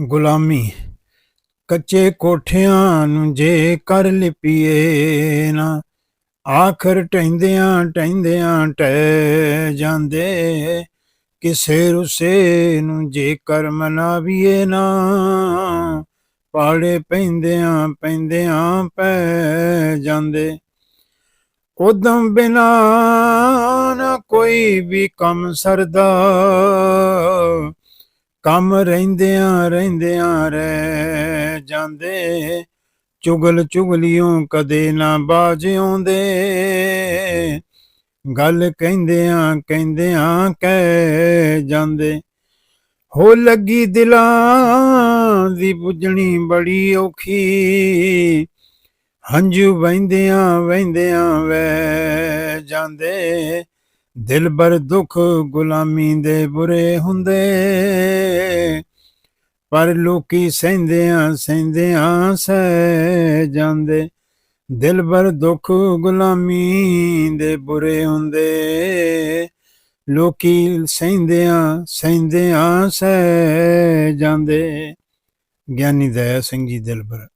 ਗੁਲਾਮੀ, ਕੱਚੇ ਕੋਠਿਆਂ ਨੂੰ ਜੇ ਕਰ ਲਿਪੀਏ ਨਾ, ਆਖਰ ਟੈਂਦਿਆਂ ਟੈਂਦਿਆਂ ਟਹਿ ਜਾਂਦੇ, ਕਿਸੇ ਰੁੱਸੇ ਨੂੰ ਜੇ ਕਰ ਮਨਾਵੀਏ ਨਾ, ਪਾੜੇ ਪੈਂਦਿਆਂ ਪੈਂਦਿਆਂ ਪੈ ਜਾਂਦੇ। ਉਦਮ ਬਿਨਾ ਨਾ ਕੋਈ ਵੀ ਕੰਮ ਸਰਦਾ ਕੰਮ ਰਹਿੰਦਿਆਂ ਰਹਿੰਦਿਆਂ ਰਹਿ ਜਾਂਦੇ। ਚੁਗਲ ਚੁਗਲਿਓਂ ਕਦੇ ਨਾ ਬਾਜ ਆਉਂਦੇ। ਗੱਲ ਕਹਿੰਦਿਆਂ ਕਹਿੰਦਿਆਂ ਕਹਿ ਜਾਂਦੇ। ਹੋ ਲੱਗੀ ਦਿਲਾਂ ਦੀ ਬੁੱਝਣੀ ਬੜੀ ਔਖੀ। ਹੰਝੂ ਵਹਿੰਦਿਆਂ ਵਹਿੰਦਿਆਂ ਵਹਿ ਜਾਂਦੇ। ਦਿਲ ਬਰ ਦੁੱਖ ਗੁਲਾਮੀ ਦੇ ਬੁਰੇ ਹੁੰਦੇ। ਪਰ ਲੋਕੀ ਸਹਿੰਦਿਆਂ ਸਹਿੰਦਿਆਂ ਸਹਿ ਜਾਂਦੇ। ਦਿਲ ਬਰ ਦੁੱਖ ਗੁਲਾਮੀ ਦੇ ਬੁਰੇ ਹੁੰਦੇ। ਲੋਕੀ ਸਹਿੰਦਿਆਂ ਸਹਿੰਦਿਆਂ ਸਹਿ ਜਾਂਦੇ। ਗਿਆਨੀ ਦਇਆ ਸਿੰਘ ਜੀ ਦਿਲਬਰ